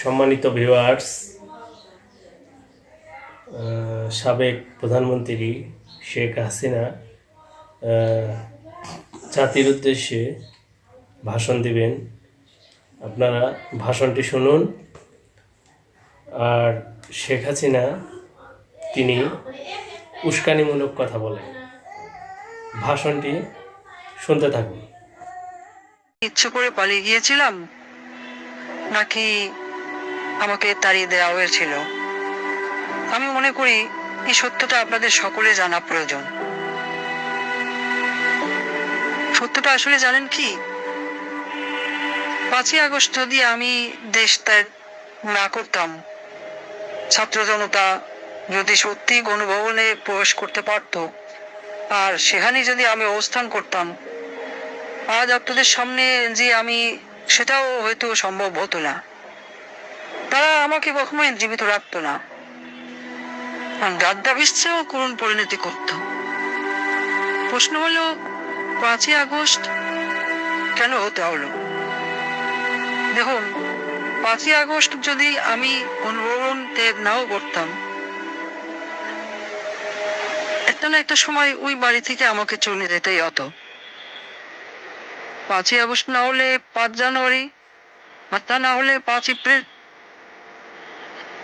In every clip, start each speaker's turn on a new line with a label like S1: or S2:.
S1: সম্মানিত ভিউয়ার্স সাবেক প্রধানমন্ত্রী শেখ হাসিনা জাতির উদ্দেশ্যে ভাষণ দিবেন। আপনারা ভাষণটি শুনুন। আর শেখ হাসিনা, তিনি উস্কানিমূলক কথা বলেন। ভাষণটি শুনতে থাকুন।
S2: ইচ্ছে করে পালিয়ে গিয়েছিলাম, নাকি আমাকে তাড়িয়ে দেওয়া হয়েছিল। আমি মনে করি, এই সত্যটা আপনাদের সকলে জানা প্রয়োজন। সত্যটা আসলে জানেন কি? পাঁচই আগস্ট যদি আমি দেশ ত্যাগ না করতাম, ছাত্র জনতা যদি সত্যি গণভবনে প্রবেশ করতে পারতো, আর সেখানে যদি আমি অবস্থান করতাম, আজ আপনাদের সামনে যে আমি, সেটাও হয়তো সম্ভব হতো না। তারা আমাকে কখনোই জীবিত রাখতো না। করুণ পরিণতি করত। প্রশ্ন হলো, পাঁচই আগস্ট কেন হতে হলো? দেখুন, পাঁচই আগস্ট যদি আমি অনুভবন নাও করতাম, একটা না একটা সময় ওই বাড়ি থেকে আমাকে চলে যেতেই হতো। পাঁচই আগস্ট না হলে পাঁচ জানুয়ারি আর তা না হলে পাঁচ এপ্রিল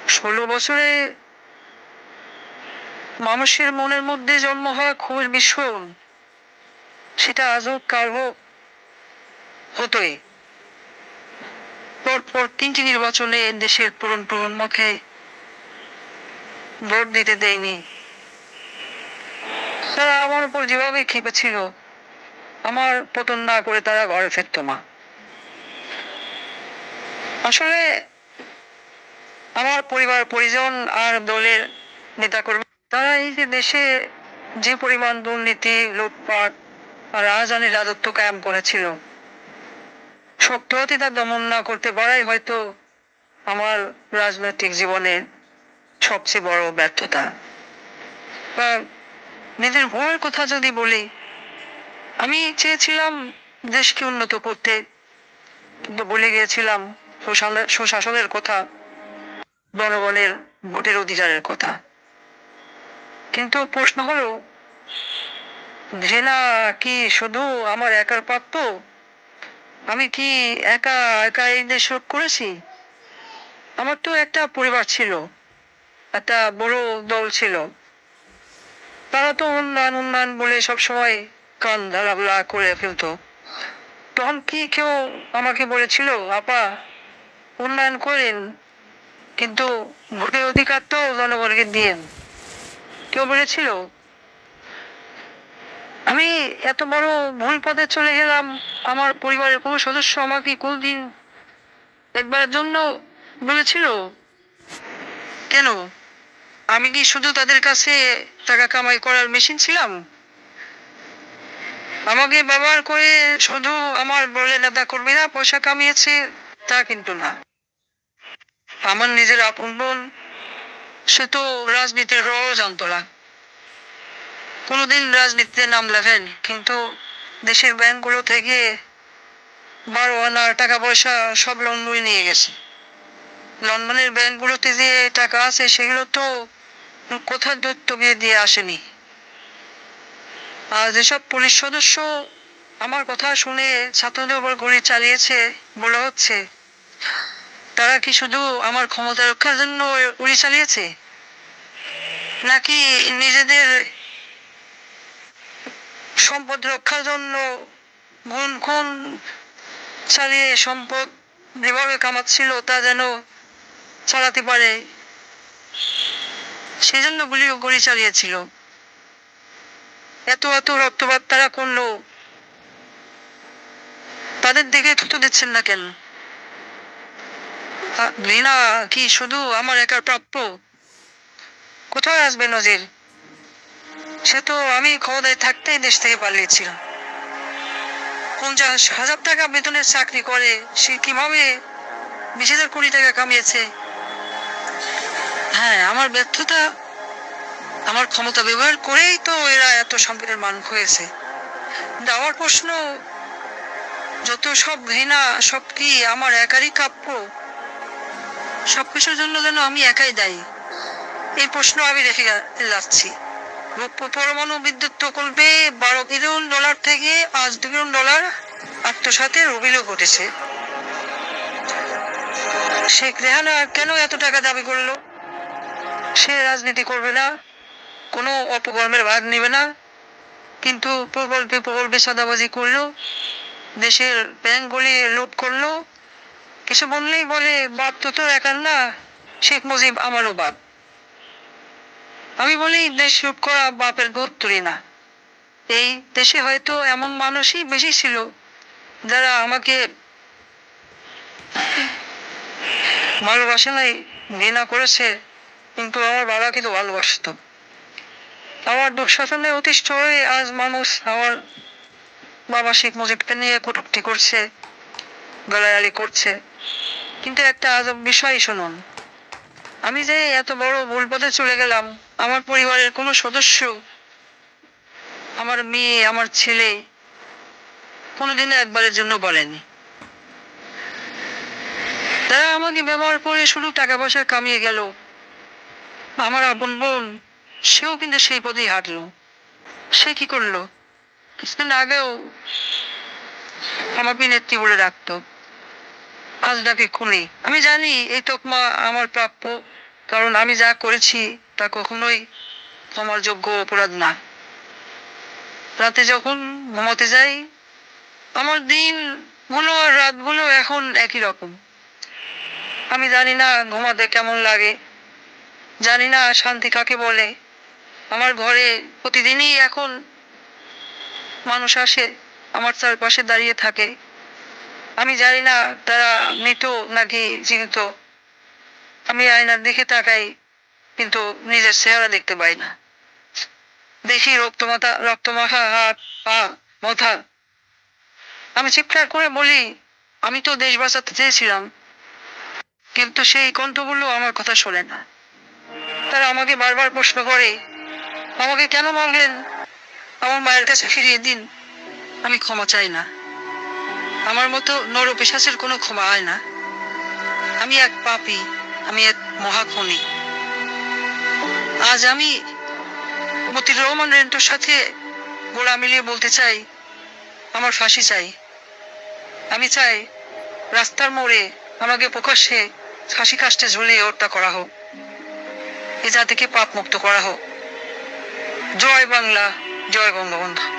S2: ষোলো বছরে মানুষের মনের মধ্যে জন্ম হওয়া খুবই বিস্ফোরণ সেটা আজও কারও হতোই। পরপর তিনটি নির্বাচনে দেশের পুরন প্রজন্মকে ভোট দিতে দেয়নি। তারা আমার উপর যেভাবে খেপেছিল আমার পতন না করে তারা ঘরে ফিরতো না আসলে আমার পরিবার, পরিজন আর দলের নেতাকর্মী, তারা এই যে দেশে যে পরিমাণ দুর্নীতি, লুটপাট রাজধানী রাজত্ব কায়াম করেছিল, শক্ত হতে তা দমন না করতে পারাই হয়তো আমার রাজনৈতিক জীবনের সবচেয়ে বড় ব্যর্থতা। নিজের ভয়ের কথা যদি বলি, আমি চেয়েছিলাম দেশকে উন্নত করতে, কিন্তু বলে গিয়েছিলাম সুশাসনের কথা। জনগণের ভোটের অধিকারের কথা। কিন্তু প্রশ্ন হলো, জেলা কি শুধু আমার একার প্রাপ্য আমি কি একা একা এই দেশ করেছি? আমার তো একটা পরিবার ছিল, একটা বড় দল ছিল। তারা তো উন্নয়ন উন্নয়ন বলে সবসময় কান ধারাবলা করে ফেলতো। তখন কি কেউ আমাকে বলেছিল, আপা, উন্নয়ন করেন কিন্তু ভোটের অধিকার তো জনগণকে দিয়েন কেউ বলেছিল, আমি এত বড় ভুল পথে চলে গেলাম, আমার পরিবারের কোনো সদস্য আমাকে কোনদিন একবারের জন্য বলেছিল? কেন? আমি কি শুধু তাদের কাছে টাকা কামাই করার মেশিন ছিলাম? আমাকে ব্যবহার করে শুধু আমার বলে নেতা কর্মীরা পয়সা কামিয়েছে, তা কিন্তু না। আমার নিজের আপন বোন, সে তো রাজনীতির রও জানতো কোনোদিন রাজনীতিতে নাম লেখেন কিন্তু দেশের ব্যাংকগুলো থেকে বারো আনা টাকা পয়সা সব লন্ডনে নিয়ে গেছে। লন্ডনের ব্যাংকগুলোতে যে টাকা আছে, সেগুলো তো কোথাও দৈত্য বিয়ে দিয়ে আসেনি। আর যেসব পুলিশ সদস্য আমার কথা শুনে ছাত্রদের উপর গুলি চালিয়েছে বলা হচ্ছে তারা কি শুধু আমার ক্ষমতা রক্ষার জন্য গুলি চালিয়েছে? নাকি নিজেদের সম্পদ রক্ষার জন্য গুণ খুন চালিয়ে সম্পদ যেভাবে কামাচ্ছিল তা যেন চালাতে পারে? সেজন্য গুলি গুলি চালিয়েছিল। এত এত রক্তপাত তারা করল। তাদের দিকে থুতু দিচ্ছেন না কেন? ঘৃণা কি, শুধু আমার একার প্রাপ্য? কোথায় আসবে নজির? সে তো আমি ক্ষমতায় থাকতেই দেশ থেকে পালিয়েছিলাম পঞ্চাশ হাজার টাকা বেতনের চাকরি করে, সে কীভাবে বিশ হাজার কোটি টাকা কামিয়েছে? হ্যাঁ আমার ব্যর্থতা, আমার ক্ষমতা ব্যবহার করেই তো এরা এত সম্পদের মান হয়েছে। আমার প্রশ্ন, যত সব ঘৃণা, সব কি আমার একারই কাপ্য? সবকিছুর জন্য যেন আমি একাই দায়ী। এই প্রশ্ন আমি রেখে যাচ্ছি। পরমাণু বিদ্যুৎ প্রকল্পে বারো বিলিয়ন ডলার থেকে পাঁচ বিলিয়ন ডলার আত্মসাতের অভিযোগ ঘটেছে। শেখ রেহানা কেন এত টাকা দাবি করল? সে রাজনীতি করবে না, কোনো অপকর্মের ভাগ নেবে না। কিন্তু প্রকল্পে প্রকল্পে সাদাবাজি করল, দেশের ব্যাংকগুলি লুট করল কিছু বললেই বলে, বাপ তো তোর একার না, শেখ মুজিব আমারও বাপ। আমি বলি, দেশ লুট করা বাপের গোত্তরি না। এই দেশে হয়তো এমন মানুষই বেশি ছিল, যারা আমাকে ভালোবাসে নাই ঘৃণা করেছে, কিন্তু আমার বাবা কিন্তু ভালোবাসতো। আমার দুঃশাসনে অতিষ্ঠ হয়ে আজ মানুষ আমার বাবা শেখ মুজিবকে নিয়ে কটুক্তি করছে। গালাগালি করছে। কিন্তু একটা আজব বিষয় শুনুন। আমি যে এত বড় ভুল পথে চলে গেলাম, আমার পরিবারের কোনো সদস্য, আমার মেয়ে, আমার ছেলে, কোনোদিনও একবারের জন্য বলেনি। তারা আমাকে ব্যবহার করে শুধু টাকা পয়সা কামিয়ে গেল। আমার আপন বোন, সেও কিন্তু সেই পথেই হাঁটলো। সে কি করল? কিছুদিন আগেও আমার বিনেত্রী বলে ডাকতো। আজ ডাকে খুনি। আমি জানি এই তকমা আমার প্রাপ্য, কারণ আমি যা করেছি তা কখনোই আমার যোগ্য অপরাধ না। রাতে যখন ঘুমাতে যাই, আমার দিনগুলো আর রাতগুলো এখন একই রকম। আমি জানি না ঘুমাতে কেমন লাগে, জানি না শান্তি কাকে বলে। আমার ঘরে প্রতিদিনই এখন মানুষ আসে, আমার চারপাশে দাঁড়িয়ে থাকে। আমি জানি না তারা মৃত নাকি জীবিত। আমি আয়নার দিকে তাকাই, কিন্তু নিজের চেহারা দেখতে পাই না। দেখি রক্ত রক্তমাথা রক্তমাখা হাত, পা, মাথা। আমি চিৎকার করে বলি, আমি তো দেশ বাঁচাতে চেয়েছিলাম, কিন্তু সেই কণ্ঠগুলো আমার কথা শোনে না। তারা আমাকে বারবার প্রশ্ন করে, আমাকে কেন মারলেন? আমার মায়ের কাছে ফিরিয়ে দিন। আমি ক্ষমা চাই না। আমার মতো নর পিশাচের কোনো ক্ষমা হয় না। আমি এক পাপী, আমি এক মহাখনি। আজ আমি মতির রহমান রেন্টোর সাথে গোড়া মিলিয়ে বলতে চাই, আমার ফাঁসি চাই। আমি চাই রাস্তার মোড়ে আমাকে প্রকাশ্যে ফাঁসি কাষ্টে ঝুলিয়ে হত্যা করা হোক। এ জাতিকে পাপ মুক্ত করা হোক। জয় বাংলা, জয় বঙ্গবন্ধু।